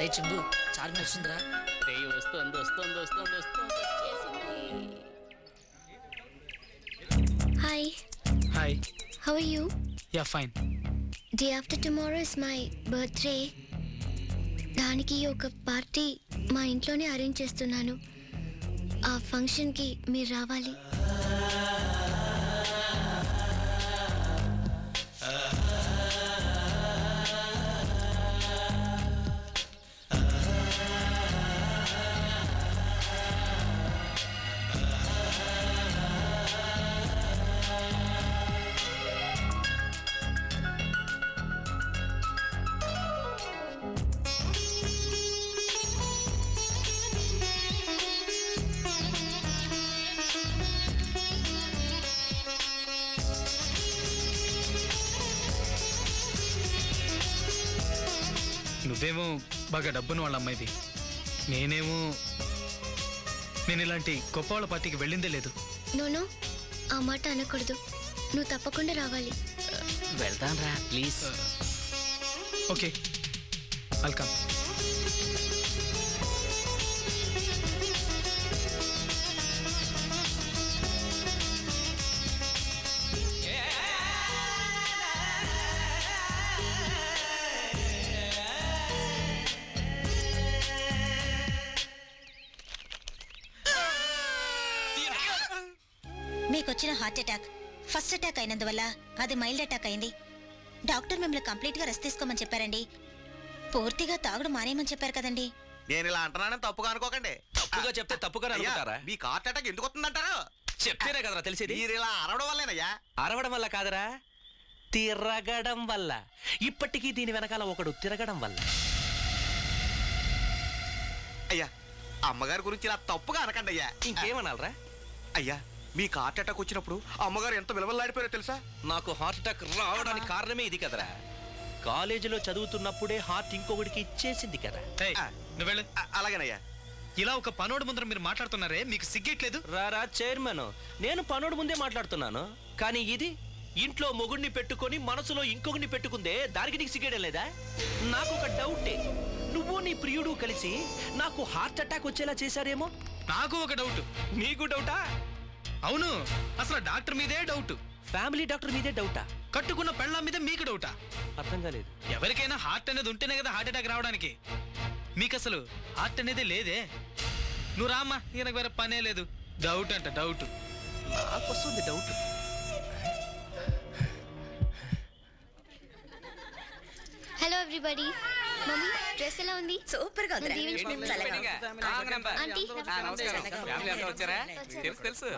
రే చింబు వస్తుంది వస్తుంది వస్తుంది వస్తుంది. Hi, hi how are you? Yeah fine Day after tomorrow is my birthday. దానికి ఒక పార్టీ మా ఇంట్లోనే అరేంజ్ చేస్తున్నాను. ఆ ఫంక్షన్కి మీరు రావాలి. నువ్వేమో బాగా డబ్బును వాళ్ళ అమ్మాయివి. నేనేమో నేను ఇలాంటి గొప్ప వాళ్ళ పార్టీకి వెళ్ళిందే లేదు. నోనో ఆ మాట అనకూడదు. నువ్వు తప్పకుండా రావాలి. వెళ్తాను రా please. Okay welcome. మీకొచ్చిన heart attack first attack అయినందువల్ల అది మైల్డ్ అటాక్ అయింది. డాక్టర్ మిమ్మల్ని కంప్లీట్గా రెస్ట్ తీసుకోమని చెప్పారండి. పూర్తిగా తాగుడు మానేయమని చెప్పారు కదండి. నేను ఇలా అంటున్నానని తప్పుగా అనుకోకండి. తప్పుగా చెప్తే తప్పుగా అనుకుంటారా మీకు హార్ట్ అటాక్ ఎందుకు వస్తుందంటారు? చెప్తేనే కదరా తెలిసేది. మీరు ఇలా అరవడం వల్లేనయ్యా. అరవడం వల్ల కాదరా. తిరగడం వల్ల. ఇప్పటికీ దీని వెనకాల ఒకడు తిరగడం వల్ల. అయ్యా అమ్మగారి గురించి ఇలా తప్పుగా అనకండి అయ్యా ఇంకేమనాలరా? అయ్యా మీకు హార్ట్ అటాక్ వచ్చినప్పుడు అమ్మగారు ఎంత విలువలాడిపోయారో తెలుసా? నాకు హార్ట్ అటాక్ రావడానికి కారణమే ఇది కదరా. కాలేజీలో చదువుతున్నప్పుడే హార్ట్ ఇంకొకటికి ఇచ్చేసింది కదా అలాగేనయ్యా. ఇలా ఒక పనోడు ముందర మీరు మాట్లాడుతున్నారే? మీకు సిగ్గట్లేదు? రారా చైర్మన్. నేను పనుడు ముందే మాట్లాడుతున్నాను. కానీ ఇది ఇంట్లో మొగుడిని పెట్టుకొని మనసులో ఇంకొకరిని పెట్టుకుందే దానికి నీకు సిగ్గడం లేదా? నాకు ఒక డౌటే. నువ్వు నీ ప్రియుడు కలిసి నాకు హార్ట్ అటాక్ వచ్చేలా చేశారేమో? నాకు ఒక డౌట్. నీకు డౌటా? అవును అసలు డాక్టర్ మీదే డౌట్. ఫ్యామిలీ డాక్టర్ మీదే డౌటా? కట్టుకున్న పెళ్ళాం మీద మీకు డౌటా? అర్థం కాలేదు. ఎవరికైనా హార్ట్ అనేది ఉంటేనే కదా హార్ట్ అటాక్ రావడానికి. మీకు అసలు హార్ట్ అనేది లేదే? నువ్వు రామ్మా ఈయనకు వేరే పనే లేదు. డౌట్ అంట డౌట్. నాకు వస్తుంది doubt. Hello everybody mummy dress ఎలా ఉంది? సూపర్గా నన్ను దీవించు మమ్మీ. ఆంటీ నమస్కారం. చల్లగా ఫ్యామిలీ అంతా వచ్చారా? తెలుసు. తెలుసు